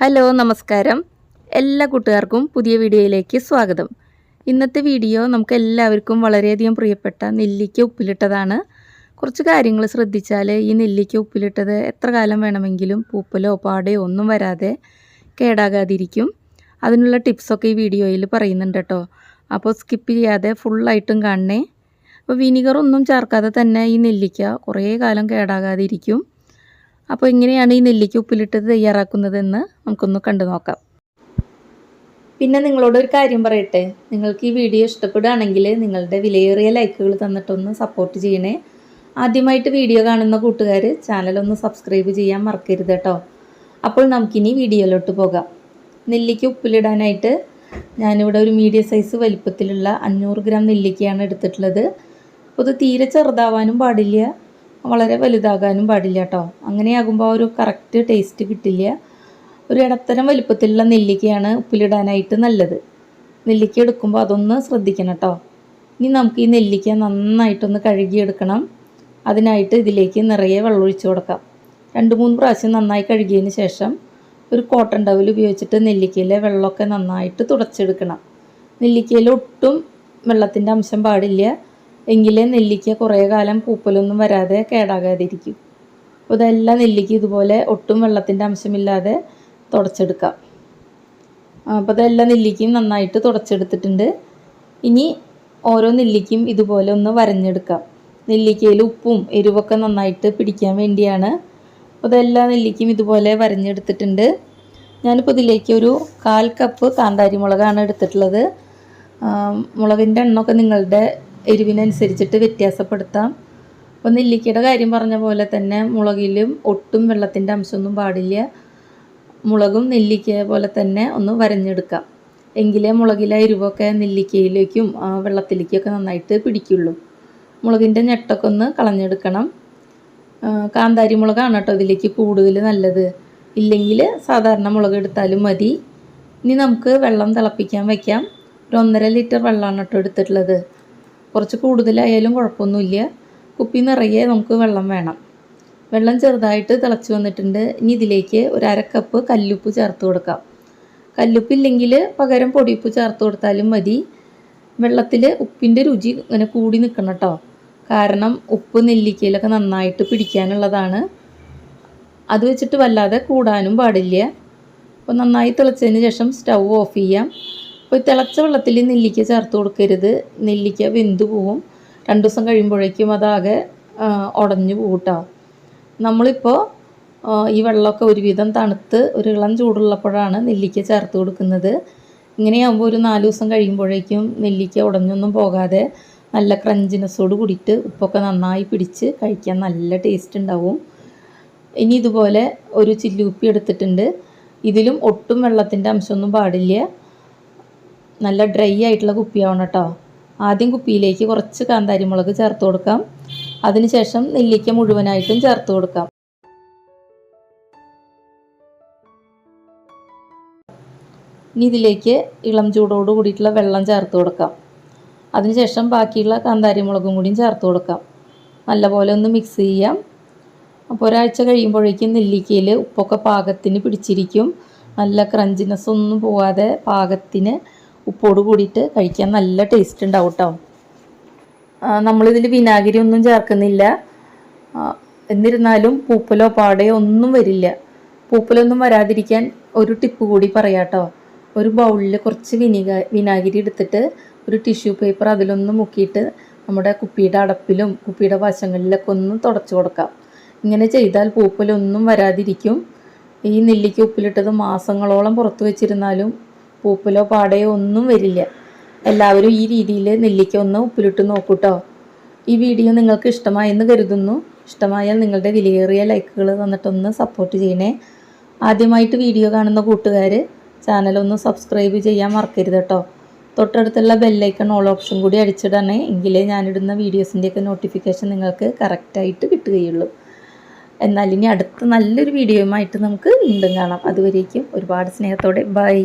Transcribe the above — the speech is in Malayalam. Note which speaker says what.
Speaker 1: ഹലോ നമസ്കാരം. എല്ലാ കൂട്ടുകാർക്കും പുതിയ വീഡിയോയിലേക്ക് സ്വാഗതം. ഇന്നത്തെ വീഡിയോ നമുക്ക് എല്ലാവർക്കും വളരെയധികം പ്രിയപ്പെട്ട നെല്ലിക്ക ഉപ്പിലിട്ടതാണ്. കുറച്ച് കാര്യങ്ങൾ ശ്രദ്ധിച്ചാൽ ഈ നെല്ലിക്ക ഉപ്പിലിട്ടത് എത്ര കാലം വേണമെങ്കിലും പൂപ്പലോ പാടയോ ഒന്നും വരാതെ കേടാകാതിരിക്കും. അതിനുള്ള ടിപ്സൊക്കെ ഈ വീഡിയോയിൽ പറയുന്നുണ്ട് കേട്ടോ. അപ്പോൾ സ്കിപ്പ് ചെയ്യാതെ ഫുള്ളായിട്ടും കാണണേ. അപ്പോൾ വിനിഗർ ഒന്നും ചേർക്കാതെ തന്നെ ഈ നെല്ലിക്ക കുറേ കാലം കേടാകാതിരിക്കും. അപ്പോൾ എങ്ങനെയാണ് ഈ നെല്ലിക്ക ഉപ്പിലിട്ട് തയ്യാറാക്കുന്നതെന്ന് നമുക്കൊന്ന് കണ്ടു നോക്കാം. പിന്നെ നിങ്ങളോട് ഒരു കാര്യം പറയട്ടെ. നിങ്ങൾക്ക് ഈ വീഡിയോ ഇഷ്ടപ്പെടുകയാണെങ്കിൽ നിങ്ങളുടെ വിലയേറിയ ലൈക്കുകൾ തന്നിട്ടൊന്ന് സപ്പോർട്ട് ചെയ്യണേ. ആദ്യമായിട്ട് വീഡിയോ കാണുന്ന കൂട്ടുകാർ ചാനലൊന്ന് സബ്സ്ക്രൈബ് ചെയ്യാൻ മറക്കരുത് കേട്ടോ. അപ്പോൾ നമുക്കിനി വീഡിയോയിലോട്ട് പോകാം. നെല്ലിക്ക ഉപ്പിലിടാനായിട്ട് ഞാനിവിടെ ഒരു മീഡിയം സൈസ് വലിപ്പത്തിലുള്ള അഞ്ഞൂറ് ഗ്രാം നെല്ലിക്കയാണ് എടുത്തിട്ടുള്ളത്. അപ്പോൾ ഇത് തീരെ ചെറുതാവാനും പാടില്ല. വളരെ വലുതാകാനും പാടില്ല കേട്ടോ അങ്ങനെയാകുമ്പോൾ ഒരു കറക്റ്റ് ടേസ്റ്റ് കിട്ടില്ല. ഒരു ഇടത്തരം വലുപ്പത്തിലുള്ള നെല്ലിക്കയാണ് ഉപ്പിലിടാനായിട്ട് നല്ലത്. നെല്ലിക്ക എടുക്കുമ്പോൾ അതൊന്ന് ശ്രദ്ധിക്കണം കേട്ടോ ഇനി നമുക്ക് ഈ നെല്ലിക്ക നന്നായിട്ടൊന്ന് കഴുകിയെടുക്കണം. അതിനായിട്ട് ഇതിലേക്ക് നിറയെ വെള്ളം ഒഴിച്ചു കൊടുക്കാം. രണ്ട് മൂന്ന് പ്രാവശ്യം നന്നായി കഴുകിയതിന് ശേഷം ഒരു കോട്ടൺ ടവൽ ഉപയോഗിച്ചിട്ട് നെല്ലിക്കയിലെ വെള്ളമൊക്കെ നന്നായിട്ട് തുടച്ചെടുക്കണം. നെല്ലിക്കയിൽ ഒട്ടും വെള്ളത്തിന്റെ അംശം പാടില്ല. എങ്കിലേ നെല്ലിക്ക കുറേ കാലം പൂപ്പലൊന്നും വരാതെ കേടാകാതിരിക്കും. ഇതെല്ലാം നെല്ലിക്ക ഇതുപോലെ ഒട്ടും വെള്ളത്തിന്റെ അംശമില്ലാതെ തുടച്ചെടുക്കാം. അപ്പോൾ ഇതെല്ലാം നെല്ലിക്കയും നന്നായിട്ട് തുടച്ചെടുത്തിട്ടുണ്ട്. ഇനി ഓരോ നെല്ലിക്കയും ഇതുപോലെ ഒന്ന് വരഞ്ഞെടുക്കാം. നെല്ലിക്കയിൽ ഉപ്പും എരിവൊക്കെ നന്നായിട്ട് പിടിക്കാൻ വേണ്ടിയാണ് ഇതെല്ലാ നെല്ലിക്കയും ഇതുപോലെ വരഞ്ഞെടുത്തിട്ടുണ്ട്. ഞാനിപ്പോൾ ഇതിലേക്ക് ഒരു കാൽ കപ്പ് കാന്താരി മുളകാണ് എടുത്തിട്ടുള്ളത് മുളകിന്റെ എണ്ണമൊക്കെ നിങ്ങളുടെ എരിവിനനുസരിച്ചിട്ട് വ്യത്യാസപ്പെടുത്താം. അപ്പോൾ നെല്ലിക്കയുടെ കാര്യം പറഞ്ഞ പോലെ തന്നെ മുളകിലും ഒട്ടും വെള്ളത്തിന്റെ അംശമൊന്നും പാടില്ല. മുളകും നെല്ലിക്ക പോലെ തന്നെ ഒന്ന് വരഞ്ഞെടുക്കാം. എങ്കിലേ മുളകിലെ എരിവൊക്കെ നെല്ലിക്കയിലേക്കും വെള്ളത്തിലേക്കൊക്കെ നന്നായിട്ട് പിടിക്കുള്ളൂ. മുളകിന്റെ ഞെട്ടൊക്കെ ഒന്ന് കളഞ്ഞെടുക്കണം. കാന്താരി മുളകാണ് കേട്ടോ ഇതിലേക്ക് കൂടുതൽ നല്ലത്. ഇല്ലെങ്കിൽ സാധാരണ മുളക് എടുത്താലും മതി. ഇനി നമുക്ക് വെള്ളം തിളപ്പിക്കാൻ വയ്ക്കാം ഒരു ഒന്നര ലിറ്റർ വെള്ളമാണ് കേട്ടോ എടുത്തിട്ടുള്ളത്. കുറച്ച് കൂടുതലായാലും കുഴപ്പമൊന്നുമില്ല. കുപ്പി നിറയെ നമുക്ക് വെള്ളം വേണം. വെള്ളം ചെറുതായിട്ട് തിളച്ച് വന്നിട്ടുണ്ട്. ഇനി ഇതിലേക്ക് ഒരു അര കപ്പ് കല്ലുപ്പ് ചേർത്ത് കൊടുക്കാം. കല്ലുപ്പില്ലെങ്കിൽ പകരം പൊടിയുപ്പ് ചേർത്ത് കൊടുത്താലും മതി. വെള്ളത്തിൽ ഉപ്പിന്റെ രുചി ഇങ്ങനെ കൂടി നിൽക്കണം കേട്ടോ. കാരണം ഉപ്പ് നെല്ലിക്കയിലൊക്കെ നന്നായിട്ട് പിടിക്കാനുള്ളതാണ്. അത് വെച്ചിട്ട് വല്ലാതെ കൂടാനും പാടില്ല. അപ്പോൾ നന്നായി തിളച്ചതിന് ശേഷം സ്റ്റൗ ഓഫ് ചെയ്യാം. അപ്പോൾ തിളച്ച വെള്ളത്തിൽ നെല്ലിക്ക ചേർത്ത് കൊടുക്കരുത്. നെല്ലിക്ക വെന്ത് പോവും. രണ്ട് ദിവസം കഴിയുമ്പോഴേക്കും അതാകെ ഉടഞ്ഞു പോകട്ടോ നമ്മളിപ്പോൾ ഈ വെള്ളമൊക്കെ ഒരുവിധം തണുത്ത് ഒരു ഇളം ചൂടുള്ളപ്പോഴാണ് നെല്ലിക്ക ചേർത്ത് കൊടുക്കുന്നത്. ഇങ്ങനെയാകുമ്പോൾ ഒരു നാല് ദിവസം കഴിയുമ്പോഴേക്കും നെല്ലിക്ക ഉടഞ്ഞൊന്നും പോകാതെ നല്ല ക്രഞ്ചിനെസ്സോട് കൂടിയിട്ട് ഉപ്പൊക്കെ നന്നായി പിടിച്ച് കഴിക്കാൻ നല്ല ടേസ്റ്റ് ഉണ്ടാവും. ഇനി ഇതുപോലെ ഒരു ചില്ലുപ്പി എടുത്തിട്ടുണ്ട്. ഇതിലും ഒട്ടും വെള്ളത്തിന്റെ അംശമൊന്നും പാടില്ല. നല്ല ഡ്രൈ ആയിട്ടുള്ള കുപ്പിയാവണം കേട്ടോ. ആദ്യം കുപ്പിയിലേക്ക് കുറച്ച് കാന്താരി മുളക് ചേർത്ത് കൊടുക്കാം. അതിനുശേഷം നെല്ലിക്ക മുഴുവനായിട്ടും ചേർത്ത് കൊടുക്കാം. ഇനി ഇതിലേക്ക് ഇളം ചൂടോട് കൂടിയിട്ടുള്ള വെള്ളം ചേർത്ത് കൊടുക്കാം. അതിനുശേഷം ബാക്കിയുള്ള കാന്താരി മുളകും കൂടിയും ചേർത്ത് കൊടുക്കാം. നല്ലപോലെ ഒന്ന് മിക്സ് ചെയ്യാം. അപ്പോൾ ഒരാഴ്ച കഴിയുമ്പോഴേക്കും നെല്ലിക്കയിൽ ഉപ്പൊക്കെ പാകത്തിന് പിടിച്ചിരിക്കും. നല്ല ക്രഞ്ചിനെസ് ഒന്നും പോവാതെ പാകത്തിന് ഉപ്പോട് കൂടിയിട്ട് കഴിക്കാൻ നല്ല ടേസ്റ്റ് ഉണ്ടാവും കേട്ടോ നമ്മളിതിൽ വിനാഗിരി ഒന്നും ചേർക്കുന്നില്ല. എന്നിരുന്നാലും പൂപ്പലോ പാടയോ ഒന്നും വരില്ല. പൂപ്പലൊന്നും വരാതിരിക്കാൻ ഒരു ടിപ്പ് കൂടി പറയാട്ടോ ഒരു ബൗളിൽ കുറച്ച് വിനിഗ വിനാഗിരി എടുത്തിട്ട് ഒരു ടിഷ്യൂ പേപ്പർ അതിലൊന്ന് മുക്കിയിട്ട് നമ്മുടെ കുപ്പിയുടെ അടപ്പിലും കുപ്പിയുടെ വശങ്ങളിലൊക്കെ ഒന്ന് തുടച്ചു കൊടുക്കാം. ഇങ്ങനെ ചെയ്താൽ പൂപ്പലൊന്നും വരാതിരിക്കും. ഈ നെല്ലിക്ക ഉപ്പിലിട്ടത് മാസങ്ങളോളം പുറത്തു വെച്ചിരുന്നാലും പൂപ്പലോ പാടയോ ഒന്നും വരില്ല. എല്ലാവരും ഈ രീതിയിൽ നെല്ലിക്ക ഒന്ന് ഉപ്പിലിട്ട് നോക്കൂട്ടോ. ഈ വീഡിയോ നിങ്ങൾക്ക് ഇഷ്ടമായെന്ന് കരുതുന്നു. ഇഷ്ടമായാൽ നിങ്ങളുടെ വിലയേറിയ ലൈക്കുകൾ തന്നിട്ടൊന്ന് സപ്പോർട്ട് ചെയ്യണേ. ആദ്യമായിട്ട് വീഡിയോ കാണുന്ന കൂട്ടുകാർ ചാനലൊന്ന് സബ്സ്ക്രൈബ് ചെയ്യാൻ മറക്കരുത് കേട്ടോ തൊട്ടടുത്തുള്ള ബെല്ലൈക്കൺ ഓൾ ഓപ്ഷൻ കൂടി അടിച്ചിടണേ. എങ്കിലേ ഞാനിടുന്ന വീഡിയോസിന്റെയൊക്കെ നോട്ടിഫിക്കേഷൻ നിങ്ങൾക്ക് കറക്റ്റായിട്ട് കിട്ടുകയുള്ളൂ. എന്നാൽ ഇനി അടുത്ത നല്ലൊരു വീഡിയോയുമായിട്ട് നമുക്ക് വീണ്ടും കാണാം. അതുവരേക്കും ഒരുപാട് സ്നേഹത്തോടെ. ബൈ